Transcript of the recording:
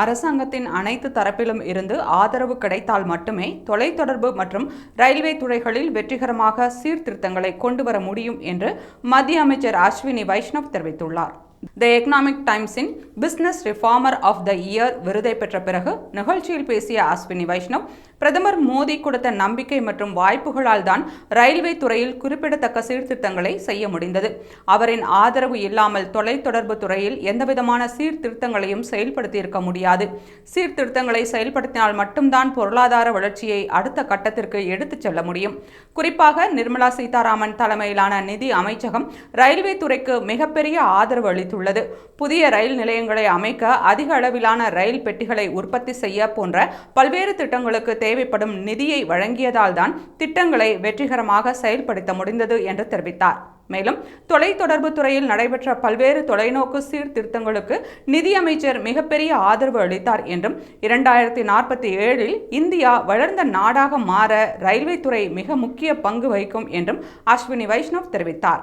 அரசாங்கத்தின் அனைத்து தரப்பிலும் இருந்து ஆதரவு கிடைத்தால் மட்டுமே தொலைத்தொடர்பு மற்றும் ரயில்வே துறைகளில் வெற்றிகரமாக சீர்திருத்தங்களை கொண்டு வர முடியும் என்று மத்திய அமைச்சர் அஸ்வினி வைஷ்ணவ் தெரிவித்துள்ளார். The economic டைம்ஸின் business reformer of the year விருதை பெற்ற பிறகு நிகழ்ச்சியில் பேசிய அஸ்வினி வைஷ்ணவ் பிரதமர் மோடி கொடுத்த நம்பிக்கை மற்றும் வாய்ப்புகளால் தான் ரயில்வே துறையில் குறிப்பிடத்தக்க சீர்திருத்தங்களை செய்ய முடிந்தது. அவரின் ஆதரவு இல்லாமல் தொலைத்தொடர்பு துறையில் எந்தவிதமான சீர்திருத்தங்களையும் செயல்படுத்தியிருக்க முடியாது. சீர்திருத்தங்களை செயல்படுத்தினால் மட்டும்தான் பொருளாதார வளர்ச்சியை அடுத்த கட்டத்திற்கு எடுத்துச் செல்ல முடியும். குறிப்பாக நிர்மலா சீதாராமன் தலைமையிலான நிதி அமைச்சகம் ரயில்வே துறைக்கு மிகப்பெரிய ஆதரவு எடுத்துள்ளது புதிய ரயில் நிலையங்களை அமைக்க அதிக அளவிலான ரயில் பெட்டிகளை உற்பத்தி செய்ய போன்ற பல்வேறு திட்டங்களுக்கு தேவைப்படும் நிதியை வழங்கியதால் தான் திட்டங்களை வெற்றிகரமாக செயல்படுத்த முடிந்தது என்று தெரிவித்தார். மேலும் தொலைத்தொடர்பு துறையில் நடைபெற்ற பல்வேறு தொலைநோக்கு சீர்திருத்தங்களுக்கு நிதியமைச்சர் மிகப்பெரிய ஆதரவு அளித்தார் என்றும் இரண்டாயிரத்தி நாற்பத்தி ஏழில் இந்தியா வளர்ந்த நாடாக மாற ரயில்வே துறை மிக முக்கிய பங்கு வகிக்கும் என்றும் அஸ்வினி வைஷ்ணவ் தெரிவித்தார்.